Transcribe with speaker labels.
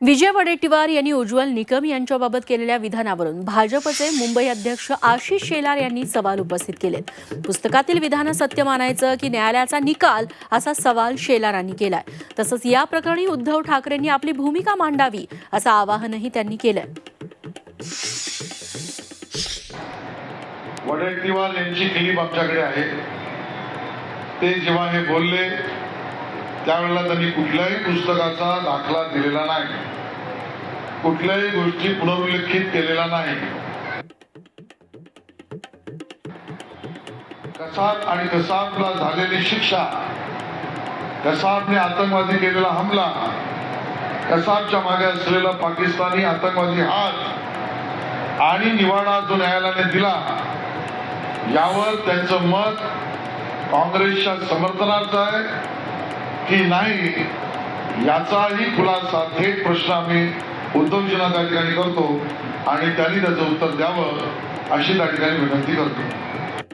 Speaker 1: विजय वडेट्टीवार यांनी उज्ज्वल निकम यांच्याबाबत केलेल्या विधानावरून भाजपचे मुंबई अध्यक्ष आशिष शेलार यांनी सवाल उपस्थित केलेत. पुस्तकातील विधानं सत्य मानायचं की न्यायालयाचा निकाल असा सवाल शेलारांनी केलाय. तसंच या प्रकरणी उद्धव ठाकरेंनी आपली भूमिका मांडावी असं आवाहनही त्यांनी केलंय.
Speaker 2: वडेट्टीवार यांची क्लिप आमच्याकडे आहे. ते जेव्हा हे बोलले त्यावेळेला त्यांनी कुठल्याही पुस्तकाचा दाखला दिलेला नाही. कुठल्याही गोष्टी पुनरुल्लेखित केलेला नाही. कसाब आणि कसाबला झालेली शिक्षा कसाबने आतंकवादी केलेला हमला कसाबच्या मागे असलेला पाकिस्तानी आतंकवादी हात आणि निवाडा जो न्यायालयाने दिला यावर त्यांचं मत काँग्रेसच्या समर्थनार्थ आहे. की नाही याचाही खुलासा थेट प्रश्न आम्ही उद्धवजींना त्या ठिकाणी करतो आणि त्यांनी त्याचं उत्तर द्यावं अशी त्या ठिकाणी विनंती करतो.